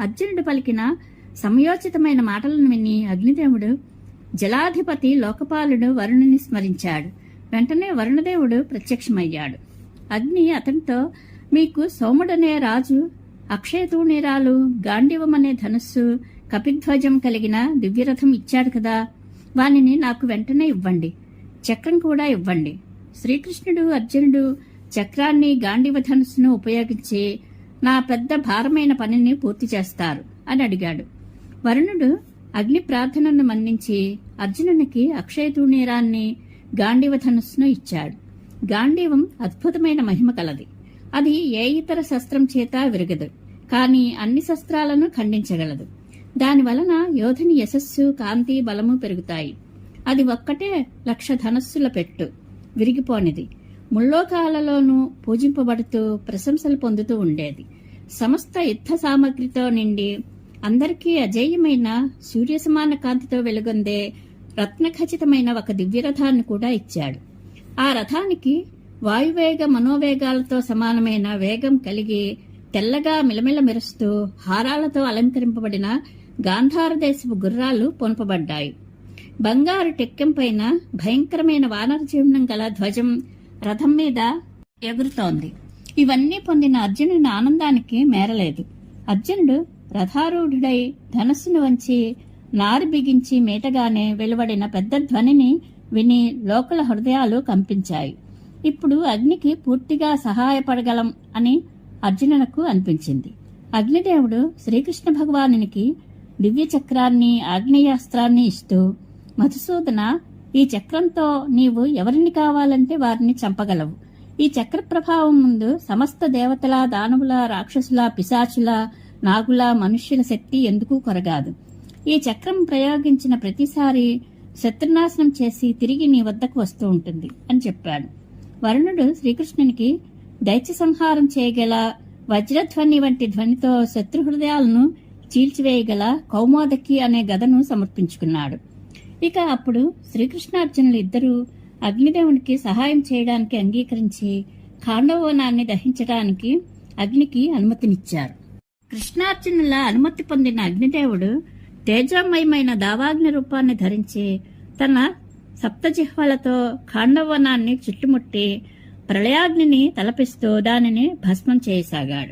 అర్జునుడు పలికిన సమయోచితమైన మాటలను విని అగ్నిదేవుడు జలాధిపతి లోకపాలుడు వరుణుని స్మరించాడు. వెంటనే వరుణదేవుడు ప్రత్యక్షమయ్యాడు. అగ్ని అతనితో మీకు సోముడనే రాజు అక్షయతూణీరాలు గాంధీవమనే ధనుస్సు కపిధ్వజం కలిగిన దివ్యరథం ఇచ్చాడు కదా. వానిని నాకు వెంటనే ఇవ్వండి. చక్రం కూడా ఇవ్వండి. శ్రీకృష్ణుడు అర్జునుడు చక్రాన్ని గాంధీవ ధనుస్సును ఉపయోగించి నా పెద్ద భారమైన పనిని పూర్తి చేస్తారు అని అడిగాడు. వరుణుడు అగ్ని ప్రార్థనను మన్నించి అర్జునునికి అక్షయతూణీరాన్ని గాంధీవ ధనుస్సును ఇచ్చాడు. గాంధీవం అద్భుతమైన మహిమ కలది. అది ఏ ఇతర శస్త్రం చేత విరగదు కానీ అన్ని శస్త్రాలను ఖండించగలదు. దాని వలన యోధుని యశస్సు కాంతి బలము పెరుగుతాయి. అది ఒక్కటే లక్ష ధనస్సుల పెట్టు విరిగిపోనిది. ముల్లోకాలలోనూ పూజింపబడుతూ ప్రశంసలు పొందుతూ ఉండేది. సమస్త యుద్ధ సామగ్రితో నిండి అందరికీ అజేయమైన సూర్య సమాన కాంతితో వెలుగొందే రత్నఖచితమైన ఒక దివ్యరథాన్ని కూడా ఇచ్చాడు. ఆ రథానికి వాయువేగ మనోవేగాలతో సమానమైన వేగం కలిగి తెల్లగా మిలమిల మెరుస్తూ హారాలతో అలంకరింపబడిన గాంధార దేశపు గుర్రాలు పొనపబడ్డాయి. బంగారు టెక్కెంపైన భయంకరమైన వానర చిహ్నం గల ధ్వజం రథం మీద ఎగురుతోంది. ఇవన్నీ పొందిన అర్జునుని ఆనందానికి మేరలేదు. అర్జునుడు రథారూఢుడై ధనస్సును వంచి నారు బిగించి మీటగానే వెలువడిన పెద్ద ధ్వనిని విని లోకల హృదయాలు కంపించాయి. ఇప్పుడు అగ్నికి పూర్తిగా సహాయపడగలం అని అర్జునునకు అనిపించింది. అగ్నిదేవుడు శ్రీకృష్ణ భగవానునికి దివ్య చక్రాన్ని ఆగ్నేయాస్త్రాన్ని ఇస్తూ మధుసూదన ఈ చక్రంతో నీవు ఎవరిని కావాలంటే వారిని చంపగలవు. ఈ చక్ర ప్రభావం ముందు సమస్త దేవతల దానవుల రాక్షసుల పిశాచుల నాగుల మనుష్యుల శక్తి ఎందుకు కొరగాదు? ఈ చక్రం ప్రయోగించిన ప్రతిసారి శత్రునాశనం చేసి తిరిగి నీ వద్దకు వస్తూ ఉంటుంది అని చెప్పాడు. వరుణుడు శ్రీకృష్ణునికి దైత్య సంహారం చేయగల వజ్రధ్వని వంటి ధ్వనితో శత్రు హృదయాలను చీల్చివేయగల కౌమోదకి అనే గదను సమర్పించుకున్నాడు. ఇక అప్పుడు శ్రీకృష్ణార్జునులు ఇద్దరూ అగ్నిదేవునికి సహాయం చేయడానికి అంగీకరించి ఖాండవనాన్ని దహించడానికి అగ్నికి అనుమతినిచ్చారు. కృష్ణార్జునుల అనుమతి పొందిన అగ్నిదేవుడు తేజోమయమైన దావాగ్ని రూపాన్ని ధరించి తన సప్తజిహ్వలతో ఖాండవనాన్ని చుట్టుముట్టి ప్రళయాగ్నిని తలపిస్తూ దానిని భస్మం చేయసాగాడు.